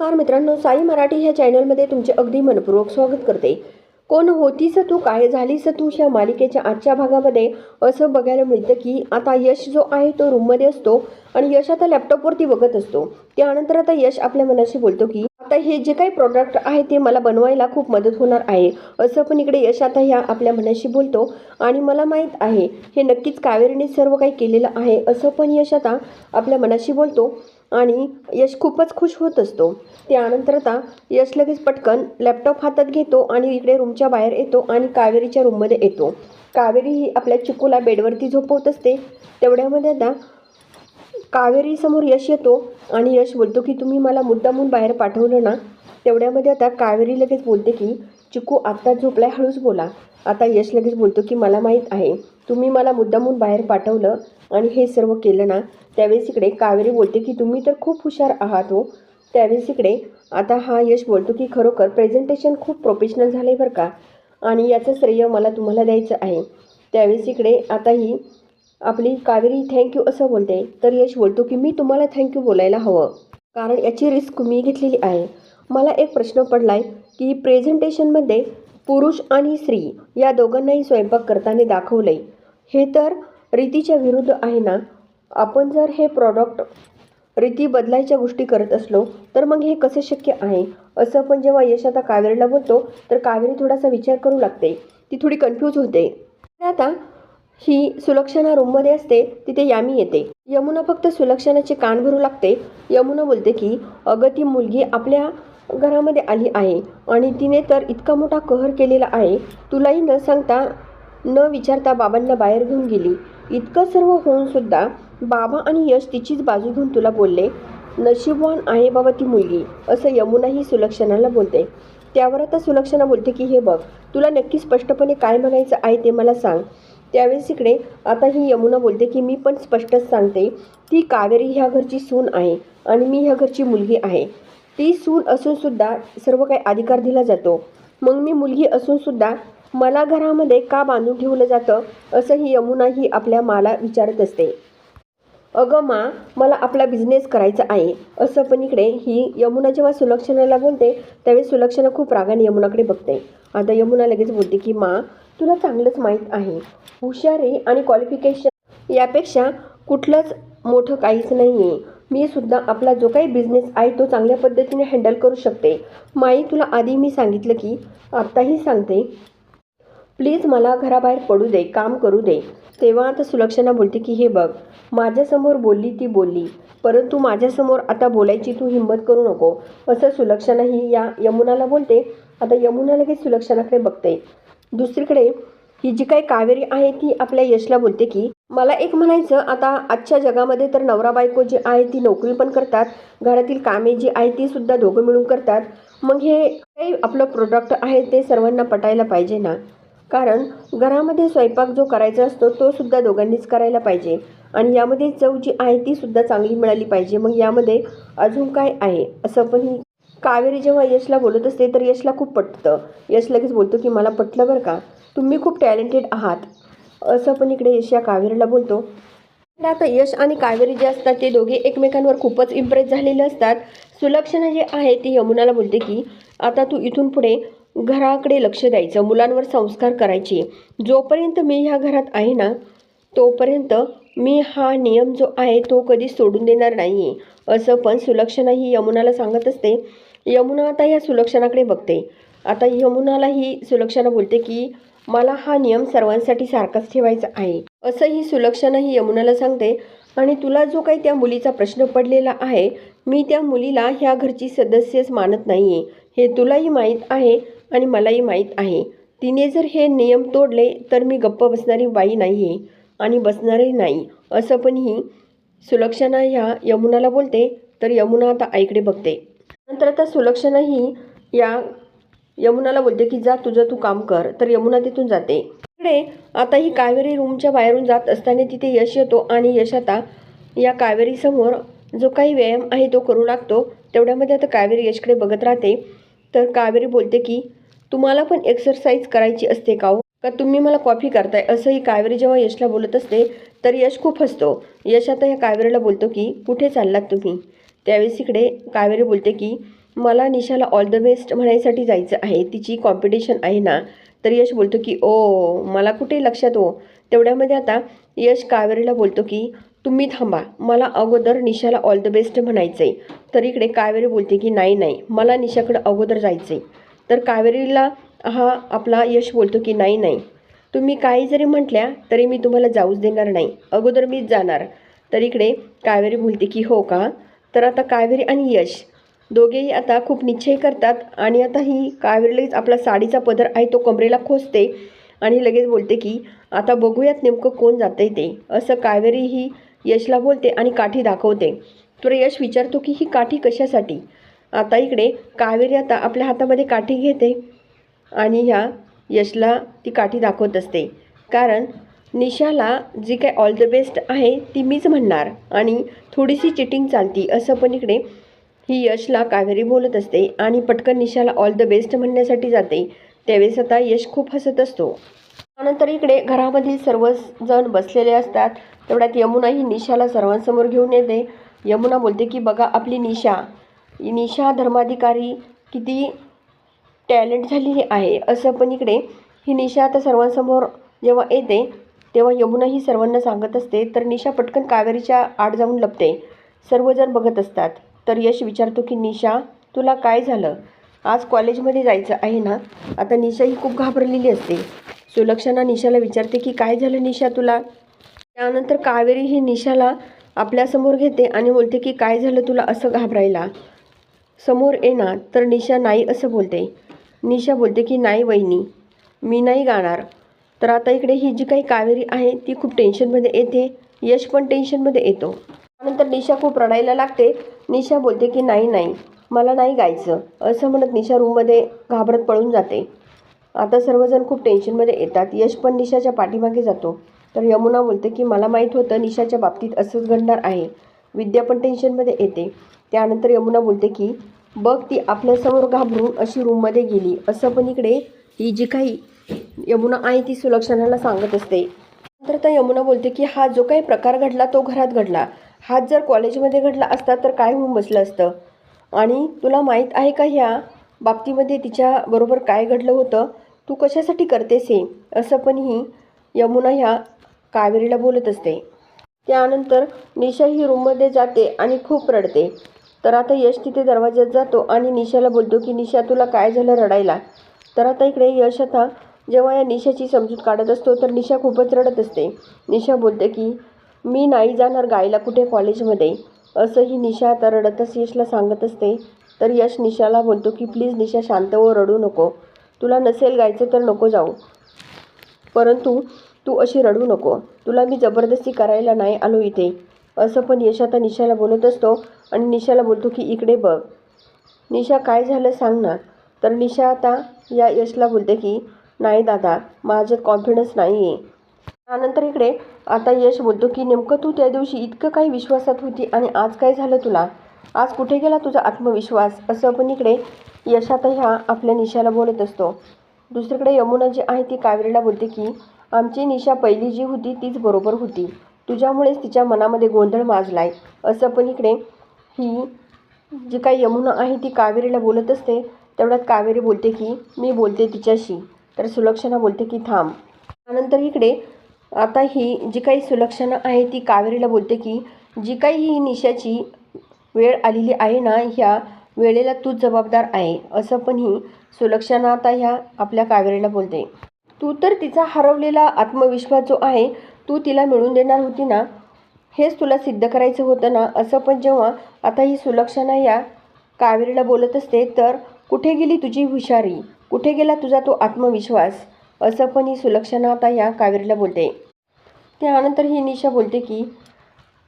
Car मित्रांनो साई मराठी ह्या चॅनलमध्ये तुमचे अगदी मनपूर्वक स्वागत करते. कोण होतीस तू काय झालीस तू ह्या मालिकेच्या आजच्या भागामध्ये? असं बघायला मिळतं की आता यश जो आहे तो रूममध्ये असतो आणि यश आता लॅपटॉपवरती बघत असतो. त्यानंतर आता यश आपल्या मनाशी बोलतो की आता हे जे काही प्रोडक्ट आहे ते मला बनवायला खूप मदत होणार आहे. असं पण इकडे यश आता ह्या आपल्या मनाशी बोलतो. आणि मला माहीत आहे हे नक्कीच कावेरीने सर्व काही केलेलं आहे असं पण यश आता आपल्या मनाशी बोलतो. आणि यश खूपच खुश होत असतो. त्यानंतर आता यश लगेच पटकन लॅपटॉप हातात घेतो आणि इकडे रूमच्या बाहेर येतो आणि कावेरीच्या रूममध्ये येतो. कावेरी ही आपल्या चिकूला बेडवरती झोपवत असते. तेवढ्यामध्ये आता कावेरीसमोर यश येतो आणि यश बोलतो की तुम्ही मला मुद्दामून बाहेर पाठवलं ना? तेवढ्यामध्ये आता कावेरी लगेच बोलते की चिकू आत्ता झोपलाय हळूच बोला. आता यश लगेच बोलतो की मला माहीत आहे. तुम्ही मला मुद्दामून बाहेर पाठवलं आणि हे सर्व केलं ना त्यावेळेस इकडे कावेरी बोलते की तुम्ही तर खूप हुशार आहात हो. त्यावेळेस इकडे आता हा यश बोलतो की खरोखर प्रेझेंटेशन खूप प्रोफेशनल झालं आहे बरं का आणि याचं श्रेय मला तुम्हाला द्यायचं आहे. त्यावेळेस इकडे आता ही आपली कावेरी थँक्यू असं बोलते. तर यश बोलतो की मी तुम्हाला थँक्यू बोलायला हवं. कारण याची रिस्क मी घेतलेली आहे. मला एक प्रश्न पडला आहे की प्रेझेंटेशनमध्ये पुरुष आणि स्त्री या दोघांनाही स्वयंपाक करताना दाखवलं आहे हे तर रीतीच्या विरुद्ध आहे ना? आपण जर हे प्रॉडक्ट रीती बदलायच्या गोष्टी करत असलो तर मग हे कसं शक्य आहे? असं आपण जेव्हा यश आता कावेरीला बोलतो तर कावेरी थोडासा विचार करू लागते. ती थोडी कन्फ्यूज होते. आता ही सुलक्षणा रूममध्ये असते तिथे यामी येते. यमुना फक्त सुलक्षणाचे कान भरू लागते. यमुना बोलते की अगं ती मुलगी आपल्या घरामध्ये आली आहे आणि तिने तर इतका मोठा कहर केलेला आहे. तुलाही न सांगता न विचारता बाबांना बाहेर घेऊन गेली. इतकं सर्व होऊन सुद्धा बाबा आणि यश तिचीच बाजू घेऊन तुला बोलले नशीबवान आहे बाबा ती मुलगी असं यमुनाही सुलक्षणाला बोलते. त्यावर आता सुलक्षणा बोलते की हे बघ तुला नक्की स्पष्टपणे काय म्हणायचं आहे ते मला सांग. त्यावेळेस इकडे आता ही यमुना बोलते की मी पण स्पष्टच सांगते ती कावेरी ह्या घरची सून आहे आणि मी ह्या घरची मुलगी आहे. ती सून असूनसुद्धा सर्व काही अधिकार दिला जातो. मग मी मुलगी असूनसुद्धा मला घरामध्ये का बांधून ठेवलं जातं असंही यमुना ही आपल्या माला विचारत असते. अगं मा मला आपला बिझनेस करायचा आहे. असं पण इकडे ही यमुना जेव्हा सुलक्षणाला बोलते त्यावेळी सुलक्षणा खूप रागाने यमुनाकडे बघते. आता यमुना लगेच बोलते की मा तुला चांगलंच माहीत आहे. हुशारी आणि क्वालिफिकेशन यापेक्षा कुठलंच मोठं काहीच नाही आहे मी सुद्धा आपला जो काही बिझनेस आहे तो चांगल्या पद्धतीने हँडल करू शकते. माई तुला आधी मी सांगितलं की आत्ताही सांगते. प्लीज मला घराबाहेर पडू दे काम करू दे. तेव्हा आता सुलक्षणा बोलते की हे बघ माझ्यासमोर बोलली ती बोलली परंतु माझ्यासमोर आता बोलायची तू हिंमत करू नको. असं सुलक्षणा ही या यमुनाला बोलते. आता यमुना लगेच सुलक्षणाकडे बघते. दुसरीकडे ही जी काही कावेरी आहे ती आपल्या यशला बोलते की मला एक म्हणायचं आता आजच्या जगामध्ये तर नवरा बायको जी आहे ती नोकरी पण करतात. घरातील कामे जी आहे ती सुद्धा दोघं मिळून करतात. मग हे काही आपलं प्रोडक्ट आहे ते सर्वांना पटायला पाहिजे ना? कारण घरामध्ये स्वयंपाक जो करायचा असतो तो सुद्धा दोघांनीच करायला पाहिजे. आणि यामध्ये चव जी आहे ती सुद्धा चांगली मिळाली पाहिजे. मग यामध्ये अजून काय आहे? असं पण कावेरी जेव्हा यशला बोलत असते तर यशला खूप पटतं. यश लगेच बोलतो की मला पटलं बरं का? तुम्ही खूप टॅलेंटेड आहात. असं पण इकडे यश या कावेरीला बोलतो. आता यश आणि कावेरी जे असतात ते दोघे एकमेकांवर खूपच इम्प्रेस झालेले असतात. सुलक्षणा जे आहे ती यमुनाला बोलते की आता तू इथून पुढे घराकडे लक्ष द्यायचं मुलांवर संस्कार करायचे. जोपर्यंत मी ह्या घरात आहे ना तोपर्यंत मी हा नियम जो आहे तो कधी सोडून देणार नाही आहे असं पण सुलक्षणा ही यमुनाला सांगत असते. यमुना आता या सुलक्षणाकडे बघते. आता यमुनाला ही सुलक्षणा बोलते की मला हा नियम सर्वांसाठी सारखाच ठेवायचा आहे. असं ही सुलक्षणा ही यमुनाला सांगते. आणि तुला जो काही त्या मुलीचा प्रश्न पडलेला आहे मी त्या मुलीला ह्या घरची सदस्यच मानत नाही आहे हे तुलाही माहीत आहे. आणि मलाही माहीत आहे. तिने जर हे नियम तोडले तर मी गप्प बसणारी बाई नाही आहे आणि बसणारही नाही. असं पण ही सुलक्षणा ह्या यमुनाला बोलते तर यमुना आता आईकडे बघते. नंतर आता सुलक्षणा ही या यमुनाला बोलते की जा तुझं तू काम कर. तर यमुना तिथून जाते. इकडे आता ही कावेरी रूमच्या बाहेरून जात असताना तिथे यश येतो आणि यश आता या कावेरीसमोर जो काही व्यायाम आहे तो करू लागतो. तेवढ्यामध्ये आता कावेरी यशकडे बघत राहते. तर कावेरी बोलते की तुम्हाला पण एक्सरसाइज करायची असते का हो? का तुम्ही मला कॉफी करताय? असंही कावेरी जेव्हा यशला बोलत असते तर यश खूप हसतो. यश आता या कावेरीला बोलतो की कुठे चाललात तुम्ही? त्यावेळेस इकडे कावेरी बोलते की मला निशाला ऑल द बेस्ट म्हणायसाठी जायचं आहे. तिची कॉम्पिटिशन आहे ना? तर यश बोलतो की ओ मला कुठे लक्षात हो? तेवढ्यामध्ये आता यश कावेरीला बोलतो की तुम्ही थांबा. मला अगोदर निशाला ऑल द बेस्ट म्हणायचं आहे तर इकडे कावेरी बोलते की नाही नाही. मला निशाकडं अगोदर जायचं आहे तर कावेरीला हा आपला यश बोलतो की नाही नाही. तुम्ही काही जरी म्हटल्या तरी मी तुम्हाला जाऊच देणार नाही. अगोदर मीच जाणार. तर इकडे कावेरी बोलते की हो का? तर आता कावेरी आणि यश दोघेही आता खूप निश्चय करतात आणि आता ही कावेरीलाच आपला साडीचा पदर आहे तो कमरेला खोचते आणि लगेच बोलते की आता बघूयात नेमकं कोण जातंय ते. असं कावेरी ही यशला बोलते आणि काठी दाखवते. तर यश विचारतो की ही काठी कशासाठी? आता इकडे कावेरी आता आपल्या हातामध्ये काठी घेते आणि ह्या यशला ती काठी दाखवत असते. कारण निशाला जी काय ऑल द बेस्ट आहे ती मीच म्हणणार आणि थोडीशी चिटिंग चालती असं पण इकडे ही यशला कावेरी बोलत असते आणि पटकन निशाला ऑल द बेस्ट म्हणण्यासाठी जाते. त्यावेळेस आता यश खूप हसत असतो. त्यानंतर इकडे घरामधील सर्वजण बसलेले असतात. तेवढ्यात यमुना ही निशाला सर्वांसमोर घेऊन येते. यमुना बोलते की बघा आपली निशा. निशा धर्माधिकारी किती टॅलेंट झालेली आहे असं पण इकडे ही निशा आता सर्वांसमोर जेव्हा येते तेव्हा यमुना ही सर्वांना सांगत असते. तर निशा पटकन कावेरीच्या आड जाऊन लपते. सर्वजण बघत असतात. तर यश विचारतो की निशा तुला काय झालं? आज कॉलेजमध्ये जायचं आहे ना? आता निशा ही खूप घाबरलेली असते. सुलक्षणा निशाला विचारते की काय झालं निशा तुला? त्यानंतर कावेरी ही निशाला आपल्यासमोर घेते आणि बोलते की काय झालं तुला असं घाबरायला? समोर ये ना तर निशा नाही असं बोलते. निशा बोलते की नाही वहिनी मी नाही गाणार. तर आता इकडे ही जी काही कावेरी आहे ती खूप टेन्शनमध्ये येते. यश पण टेन्शनमध्ये येतो. त्यानंतर निशा खूप रडायला लागते. निशा बोलते की नाही नाही मला नाही गायचं. असं म्हणत निशा रूममध्ये घाबरत पळून जाते. आता सर्वजण खूप टेन्शनमध्ये येतात. यश पण निशाच्या पाठीमागे जातो. तर यमुना बोलते की मला माहीत होतं निशाच्या बाबतीत असंच घडणार आहे. विद्या पण टेन्शनमध्ये येते. त्यानंतर यमुना बोलते की बघ ती आपल्यासमोर घाबरून अशी रूममध्ये गेली. असं पण इकडे ही जी काही यमुना आहे ती सुलक्षणाला सांगत असते. नंतर तर यमुना बोलते की हा जो काही प्रकार घडला तो घरात घडला. हा जर कॉलेजमध्ये घडला असता तर काय होऊन बसलं असतं? आणि तुला माहीत आहे का ह्या बाबतीमध्ये तिच्याबरोबर काय घडलं होतं? तू कशासाठी करतेस हे? असं पण ही यमुना ह्या कावेरीला बोलत असते. त्यानंतर निशा ही रूममध्ये जाते आणि खूप रडते. तर आता यश तिथे दरवाज्यात जातो आणि निशाला बोलतो की निशा तुला काय झालं रडायला? तर आता इकडे यश आता जेव्हा या निशाची समजूत काढत असतो तर निशा खूपच रडत असते. निशा बोलते की मी नाही जाणार गायला कुठे कॉलेजमध्ये. असं ही निशा आता रडतच यशला सांगत असते. तर यश निशाला बोलतो की प्लीज निशा शांत व रडू नको. तुला नसेल गायचं तर नको जाऊ. परंतु तू अशी रडू नको. तुला मी जबरदस्ती करायला नाही आलो इथे. असं पण यश आता निशाला बोलत असतो आणि निशाला बोलतो की इकडे बघ. निशा काय झालं सांग ना तर निशा आता या यशला बोलते की नाही दादा माझ्यात कॉन्फिडन्स नाही आहे त्यानंतर इकडे आता यश बोलतो की नेमकं तू त्या दिवशी इतकं काही विश्वासात होती आणि आज काय झालं तुला? आज कुठे गेला तुझा आत्मविश्वास? असं पण इकडे यश आता ह्या आपल्या निशाला बोलत असतो. दुसरीकडे यमुना जी आहे ती कावेरीला बोलते की आमची निशा पहिली जी होती तीच बरोबर होती. तुझ्यामुळेच तिच्या मनामध्ये गोंधळ माजलाय. असं पण इकडे ही जी काही यमुना आहे ती कावेरीला बोलत असते. तेवढ्यात कावेरी बोलते की मी बोलते तिच्याशी. तर सुलक्षणा बोलते की थांब. त्यानंतर इकडे आता ही जी काही सुलक्षणा आहे ती कावेरीला बोलते की जी काही ही निशाची वेळ आलेली आहे ना ह्या वेळेला तूच जबाबदार आहे. असं पण ही सुलक्षणा आता ह्या आपल्या कावेरीला बोलते. तू तर तिचा हरवलेला आत्मविश्वास जो आहे तू तिला मिळवून देणार होती ना? हेच तुला सिद्ध करायचं होतं ना? असं पण जेव्हा आता ही सुलक्षणा या कावेरीला बोलत असते तर कुठे गेली तुझी हुशारी? कुठे गेला तुझा तो आत्मविश्वास? असं पण ही सुलक्षणा आता या कावेरीला बोलते. त्यानंतर ही निशा बोलते की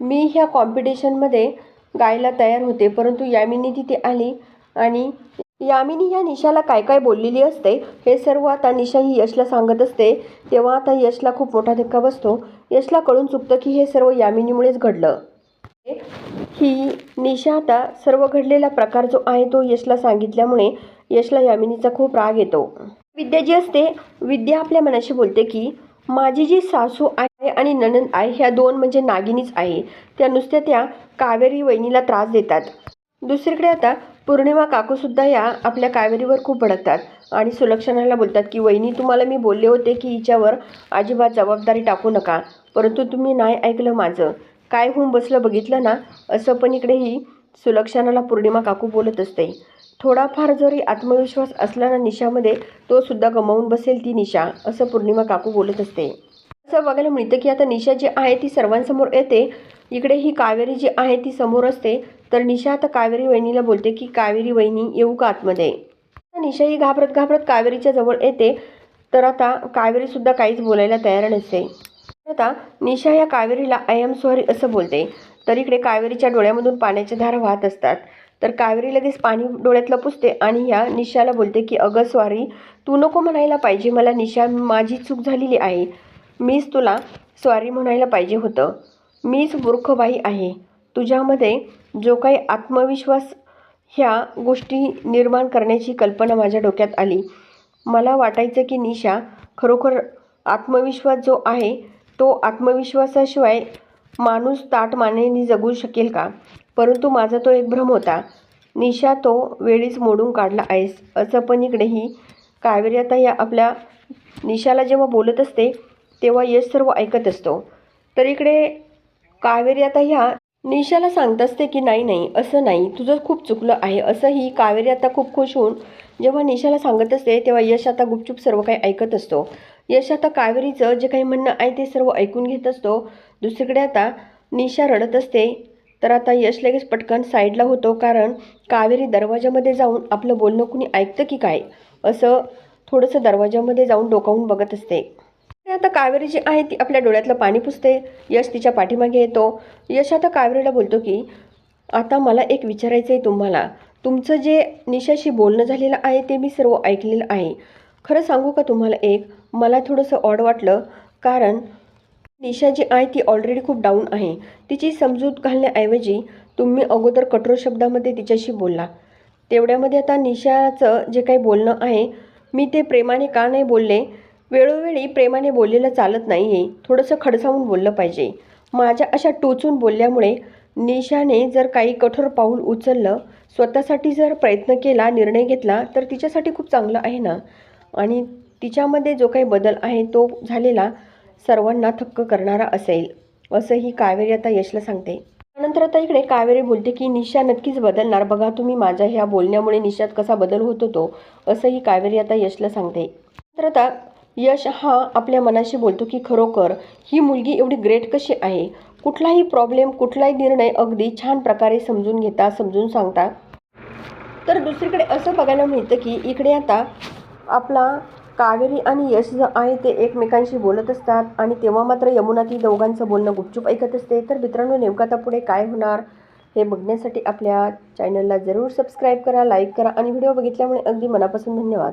मी ह्या कॉम्पिटिशनमध्ये गायला तयार होते परंतु यामिनी तिथे आली आणि यामिनी ह्या निशाला काय काय बोललेली असते हे सर्व आता निशा ही यशला सांगत असते. तेव्हा आता यशला खूप मोठा धक्का बसतो. यशला कळून चुकतं की हे सर्व यामिनीमुळेच घडलं. ही निशा आता सर्व घडलेला प्रकार जो आहे तो यशला सांगितल्यामुळे यशला यामिनीचा खूप राग येतो. विद्या जी असते विद्या आपल्या मनाशी बोलते की माझी जी सासू आहे आणि ननंद आहे ह्या दोन म्हणजे नागिनीच आहे. त्या नुसत्या त्या कावेरी वहिनीला त्रास देतात. दुसरीकडे आता पौर्णिमा काकूसुद्धा या आपल्या कावेरीवर खूप भडकतात आणि सुलक्षणाला बोलतात की वहिनी तुम्हाला मी बोलले होते की हिच्यावर अजिबात जबाबदारी टाकू नका परंतु तुम्ही नाही ऐकलं माझं. काय होऊन बसलं बघितलं ना? असं पण इकडे ही सुलक्षणाला पौर्णिमा काकू बोलत असते. थोडाफार जरी आत्मविश्वास असला ना निशामध्ये तो सुद्धा गमावून बसेल ती निशा असं पौर्णिमा काकू बोलत असते. असं बघायला मिळतं की आता निशा जी आहे ती सर्वांसमोर येते. इकडे ही कावेरी जी आहे ती समोर असते. तर निशा आता कावेरी वहिनीला बोलते की कावेरी वहिनी येऊ का आतमध्ये? निशा ही घाबरत घाबरत कावेरीच्या जवळ येते. तर आता कावेरीसुद्धा काहीच बोलायला तयार नसते. आता निशा या कावेरीला आय एम सॉरी असं बोलते. तर इकडे कावेरीच्या डोळ्यामधून पाण्याच्या धारा वाहत असतात. तर कावेरी लगेच पाणी डोळ्यातलं पुसते आणि ह्या निशाला बोलते की अगं सॉरी तू नको म्हणायला पाहिजे. मला निशा माझी चूक झालेली आहे. मीच तुला सॉरी म्हणायला पाहिजे होतं. मीच मूर्खबाई आहे. तुझ्यामध्ये जो काही आत्मविश्वास ह्या गोष्टी निर्माण करण्याची कल्पना माझ्या डोक्यात आली. मला वाटायचं की निशा खरोखर आत्मविश्वास जो आहे तो आत्मविश्वासाशिवाय माणूस ताट मानेने जगू शकेल का? परंतु माझा तो एक भ्रम होता. निशा तो वेळीच मोडून काढला आहेस असं पण इकडेही. कावेरी आता या आपल्या निशाला जेव्हा बोलत असते तेव्हा यश सर्व ऐकत असतो. तर इकडे कावेरी आता ह्या निशाला सांगत असते की नाही नाही असं नाही तुझं खूप चुकलं आहे. असं ही कावेरी आता खूप खुश होऊन जेव्हा निशाला सांगत असते तेव्हा यश आता गुपचूप सर्व काही ऐकत असतो. यश आता कावेरीचं जे काही म्हणणं आहे ते सर्व ऐकून घेत असतो. दुसरीकडे आता निशा रडत असते. तर आता यश लगेच पटकन साईडला होतो कारण कावेरी दरवाजामध्ये जाऊन आपलं बोलणं कुणी ऐकतं की काय? असं थोडंसं दरवाजामध्ये जाऊन डोकावून बघत असते. आता कावेरी जी आहे ती आपल्या डोळ्यातलं पाणी पुसते. यश तिच्या पाठीमागे येतो. यश आता कावेरीला बोलतो की आता मला एक विचारायचं आहे तुम्हाला. तुमचं जे निशाशी बोलणं झालेलं आहे ते मी सर्व ऐकलेलं आहे. खरं सांगू का तुम्हाला एक? मला थोडंसं ऑड वाटलं. कारण निशा जी आहे ती ऑलरेडी खूप डाऊन आहे. तिची समजूत घालण्याऐवजी तुम्ही अगोदर कठोर शब्दामध्ये तिच्याशी बोलला. तेवढ्यामध्ये आता निशाचं जे काही बोलणं आहे मी ते प्रेमाने का नाही बोलले? वेळोवेळी प्रेमाने बोललेलं चालत नाही आहे थोडंसं खडसावून बोललं पाहिजे. माझ्या अशा टोचून बोलल्यामुळे निशाने जर काही कठोर पाऊल उचललं स्वतःसाठी जर प्रयत्न केला निर्णय घेतला तर तिच्यासाठी खूप चांगलं आहे ना? आणि तिच्यामध्ये जो काही बदल आहे तो झालेला सर्वांना थक्क करणारा असेल असं ही कावेरी आता यशला सांगते. त्यानंतर आता इकडे कावेरी बोलते की निशा नक्कीच बदलणार. बघा तुम्ही माझ्या ह्या बोलण्यामुळे निशात कसा बदल होत होतो असंही कावेरी आता यशला सांगते. तर आता यश हा आपल्या मनाशी बोलतो की खरोखर ही मुलगी एवढी ग्रेट कशी आहे? कुठलाही प्रॉब्लेम कुठलाही निर्णय अगदी छान प्रकारे समजून घेता समजून सांगता. तर दुसरीकडे असं बघायला मिळतं की इकडे आता आपला कावेरी आणि यश जो आहे ते एकमेकांशी बोलत असतात आणि तेव्हा मात्र यमुना ती दोघांचं बोलणं गुपचूप ऐकत असते. तर मित्रांनो नेमकं आता पुढे काय होणार हे बघण्यासाठी आपल्या चॅनलला जरूर सबस्क्राईब करा लाईक करा आणि व्हिडिओ बघितल्यामुळे अगदी मनापासून धन्यवाद.